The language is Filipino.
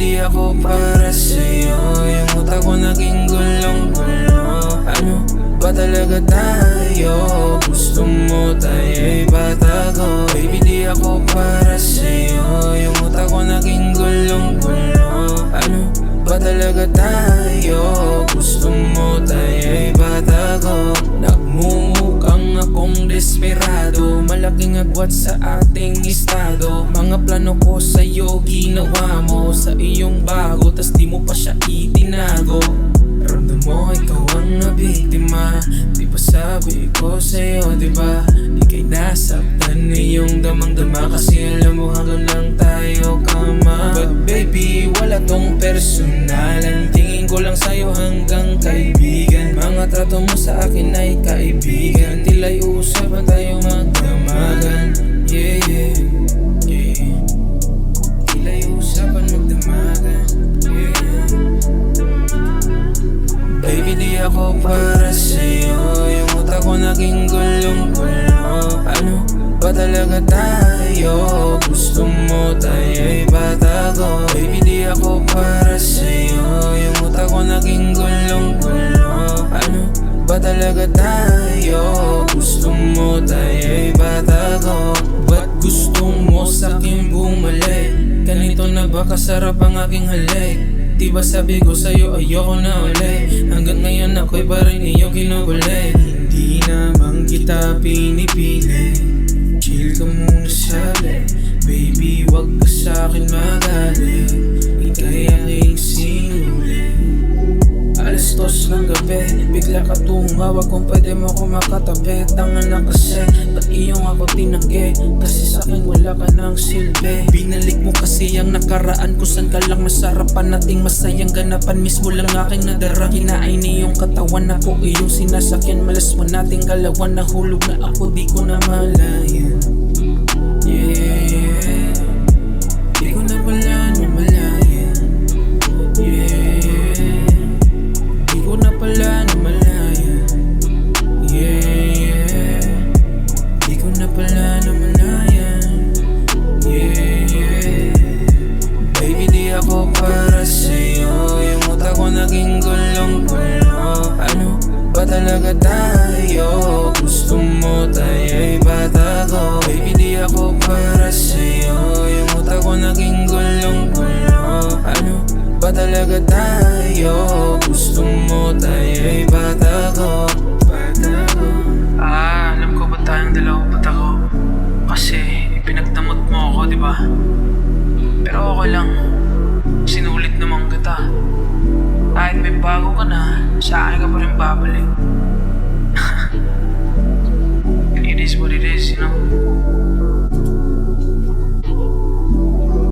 Di ako para sa'yo. Yung utak ko naging gulong-gulo. Ano ba talaga tayo? Gusto mo tayo'y bata ko Baby di ako para sa'yo. Yung utak ko naging gulong-gulo. Ano ba talaga tayo? Gusto mo tayo'y bata ko Nagmumukhang akong desperado. Malaking agwat sa ating estado. Mga plano ko sa'yo ginawa mo. Sa iyong bago tas di mo pa siya itinago. Ramdam mo ikaw ang nabiktima. Di ba sabi ko sa'yo diba Di kay nasaktan iyong damang-dama. Kasi alam mo hanggang lang tayo kama. But baby wala tong personal. Ang tingin ko lang sa'yo hanggang kaibigan. Mga trato mo sa akin ay kaibigan. Tila'y usapan tayo magdamagan talaga tayo? Gusto mo tayo'y batago Baby di ako para sa'yo Yung utak ko naging gulong-gulo Ano ba talaga tayo? Gusto mo tayo'y batago Ba't gusto mo sa'kin bumalik? Ganito na ba kasarap ang aking halik? Di ba sabi ko sa'yo ayoko na uli Hanggang ngayon ako'y pa rin iyong kinubuli Hindi naman kita pinipili ka sa'kin magalit Ika'y aking sinuli Alas dos ng gabi Bigla ka tumawag kung pwede mo ako makatabi. Tanga na kasi Ba't iyong ako tinanggi? Kasi sa'kin wala ka ng silbi. Binalik mo kasi ang nakaraan Kung saan ka lang masarapan? Nating masayang ganapan Mismo lang aking nadara. Kinain iyong katawan Ako iyong sinasakyan. Malas mo nating galawan Nahulog na ako Di ko na malayan. Yeah talaga tayo? Gusto mo tayo'y batago Baby di ako para sa'yo Yung utak ko naging gulong-gulo Ano ba talaga tayo? Gusto mo tayo'y batago Batago Ah, alam ko ba tayong dalawa ba't ako? Kasi ipinagdamot mo ako, di ba? Pero okay lang. Sinulit naman kita. Kahit may bago ka na, sa akin ka pa rin babalik.